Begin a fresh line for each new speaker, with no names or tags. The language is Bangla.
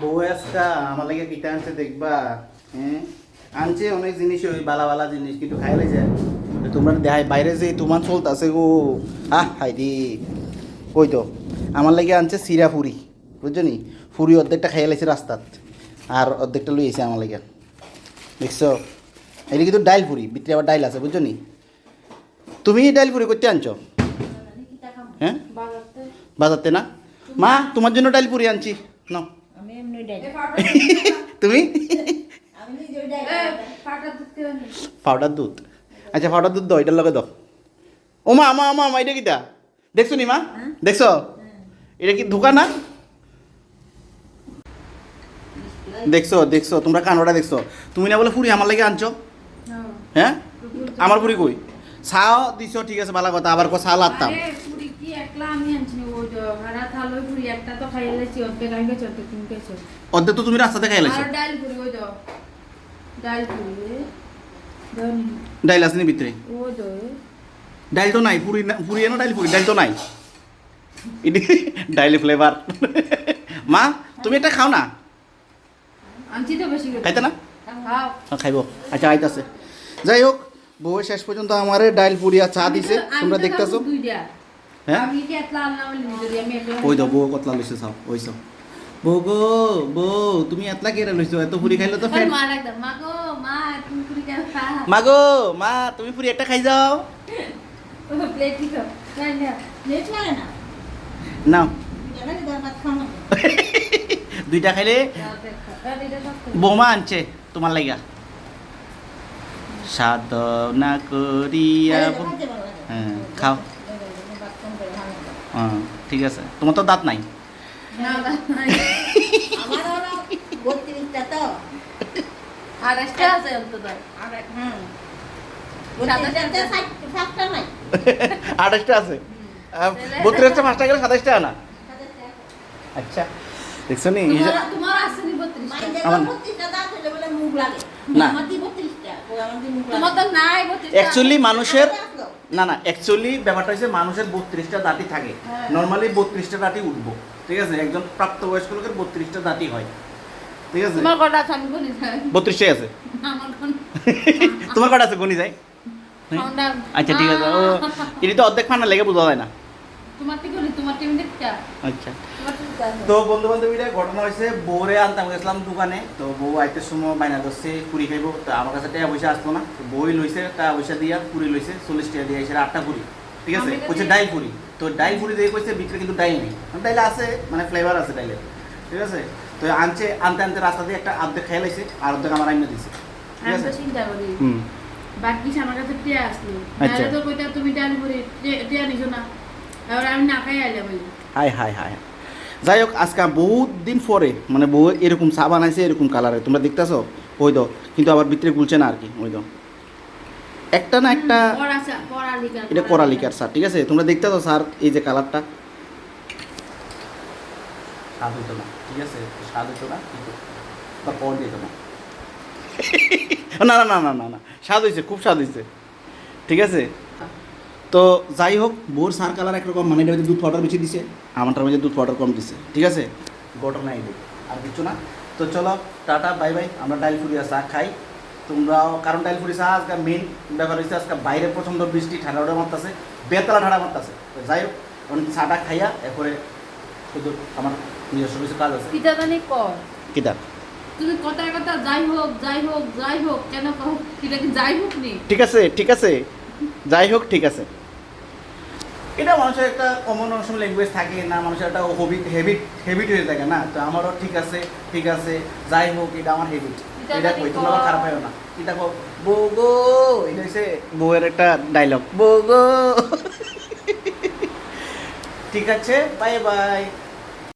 বউ আজকা আমার লাগে কিটা আনছে দেখবা হ্যাঁ? আনছে অনেক জিনিস ওই বালা বালা জিনিস কিন্তু খাইলে যায়। তোমরা দেখাই বাইরে যে তোমার চলতেছে গো। আহ হাইদি ওই তো আমার লাগে আনছে সিরা ফুরি বুঝছ নি ফুরি অর্ধেকটা খাইয়ে লাইছে রাস্তাত আর অর্ধেকটা লই এসে আমার লাগে। দেখছ? এটা কিন্তু ডাইল ফুরি ভিতরে আবার ডাইল আছে বুঝছ নি তুমি ডাইল ফুরি করতে আনছো? হ্যাঁ? বাজারতে। না? মা তোমার জন্য ডাইল পুরি আনছি। নাও।
ডাই
তুমি?
আমি
পাউডার। দুধ আচ্ছা পাউডার দুধ দাও এটার লগে দাও। ও মা আমা আমা আমা এটা কিটা? দেখছ নি মা দেখছ? এটা কি ধোকা না? দেখছ দেখছ তোমরা কানোটা দেখছ। তুমি না বলে ফুরি আমার লাগে আনছো? হ্যাঁ? আমার ফুরি কই? চাও দিছো ঠিক আছে ভালো কথা আবার কো চা
পুরি কি একলা আমি আনছি ওই ভাড়া থালো পুরি একটা তো খাইয়ে লেছি অর্ধেক আমি গেছি অর্ধেক তুমি গেছো।
অর্ধেক তো তুমি রাস্তাতে খাই লাইছো
আর ডাল পুরি ওই দাও ডাল পুরি
ডাইল ভিতরে? ডাইল তো নাই পুরি পুরি না ডাইল পুরি ডাইল তো নাই। এটি ডাইল ফ্লেভার। মা তুমি একটা খাও না?
আনছি তো বেশি
খাইতে না?
খাও।
হ্যাঁ, খাইব। আচ্ছা আইতাছে। যাই হোক বউ শেষ পর্যন্ত আমারে ডাইল পুরি আর চা দিছে তোমরা দেখতেছো।
দুইটা।
হ্যাঁ? ওই দাও বউ কতলা লইছে চাও ওই চাও। বউ গো বউ তুমি এতলা কেড়ে লইছো? এত পুরি খাইলে তো ফেট
মা গো মা তুমি পুরি
একটা খাই যাও।
না
নাও দুইটা খাইলে
সব করে।
বৌমা আনছে তোমার লাগা সাধনা করিয়া হ্যাঁ, খাও। হ্যাঁ ঠিক আছে। তোমার তো দাঁত নাই।
না না
আমার হলো বত্রিশটা তো।
আর একটা আছে
আঠাশটা বত্রিশটা পাঁচটা গেলে সাতাশটা আনা। আচ্ছা দেখছ নি এই যে-
তোমার তোমার আছে নি 32
মাইন্ডে
আমার-
বত্রিশটা দাঁত হলে বলে মুখ লাগে।
না।
আমার দি বত্রিশটা ও আমার দি মুখ
তোমার
লাগে
তো নাই 32
অ্যাকচুয়ালি মানুষের। না না অ্যাকচুয়ালি ব্যাপারটা হচ্ছে মানুষের বত্রিশটা দাঁতি থাকে।
হ্যাঁ।
নর্মালি বত্রিশটা দাঁতি উঠবো ঠিক আছে? একজন প্রাপ্তবয়স্ক লোকের বত্রিশটা দাঁতি হয় ঠিক আছে?
তোমার কটা আছে? আমি গুনি যাই।
বত্রিশটাই আছে? তোমার কটা আছে? গুনি যায় আচ্ছা ঠিক আছে। ও এটি তো অর্ধেক ফান্ডা লেগে বোঝা যায় না।
তোমার কি বলি তোমার টিম দেখতা
আচ্ছা তো বন্ধু বান্ধবীরা ঘটনা হয়েছে বউরে আনতাম গেছিলাম দোকানে তো বউ আইতে সময় বাইনা ধরছে পুরি খাইব তো আমার কাছে টাকা পয়সা আসতো না বই লইছে টাকা পয়সা দিয়া পুরি লইছে চল্লিশ টাকা দিয়ে আটটা পুরি ঠিক আছে? কইছে
দিই।
ডাইল পুরি তো ডাইল পুরি দিয়ে কইছে ভিতরে কিন্তু ডাইল নেই ডাইল আছে মানে ফ্লেভার আছে ডাইলের ঠিক আছে? তো আনছে আনতে আনতে রাস্তা দিয়ে একটা অর্ধেক খেয়ে লাইছে আর অর্ধেক আমার আইনে দিছে ঠিক আছে
তো চিন্তা করি
হুম।
বাকি আমার কাছে টিয়া আসলো
আচ্ছা।
তাহলে তো কইতা তুমি ডাল পুরি টিয়া নিছো না।
হাই হাই হাই। যাই হোক আজকে বহুত দিন পরে মানে বউ এরকম চা বানাইছে এরকম কালারে তোমরা দেখতেছো? ওই দাও কিন্তু আবার ভিতরে গুলছে না আর কি ওই দাও একটা না একটা এটা করালিকার স্যার ঠিক আছে? তোমরা দেখতে তো স্যার এই যে কালারটা স্বাদ হইতো না ঠিক আছে? স্বাদ হইতো না বা পাওয়ার দিত না। না না না না না না। স্বাদ হয়েছে খুব স্বাদ হয়েছে ঠিক আছে? তো যাই হোক বোর সার কালার একরকম মানে এটা দুধ পাউডার বেশি দিছে আমারটার মধ্যে দুধ পাউডার কম দিছে ঠিক আছে? ঘটনা এই আর কিছু না। তো চলো টাটা বাই বাই আমরা ডাইল ফুরিয়া চা খাই। তোমরাও কারণ ডাইল ফুরি চা আজকে মেন ব্যাপার হচ্ছে আজকে বাইরে প্রচণ্ড বৃষ্টি ঠান্ডা ওটা মারতেছে বেতলা ঠান্ডা মারতেছে। তো যাই হোক অনেক চাটা খাইয়া এরপরে শুধু আমার নিজস্ব কিছু কাজ আছে।
পিতা জানি কর।
কিতাব
তুমি কথায় কথা যাই হোক যাই হোক যাই হোক কেন কও এটা কি যাই হোক নি?
ঠিক আছে ঠিক আছে। যাই হোক ঠিক আছে। এটা মানুষের একটা কমন সময় ল্যাঙ্গুয়েজ থাকে না মানুষের একটা হবিট হেবিট হেবিট হয়ে থাকে না। তো আমারও ঠিক আছে ঠিক আছে যাই হোক এটা আমার হেবিট
এটা
কই তোমরা খারাপ হয় না। এটা কো বগো গো এটা হচ্ছে বউয়ের একটা ডায়লগ বগো গো ঠিক আছে বাই বাই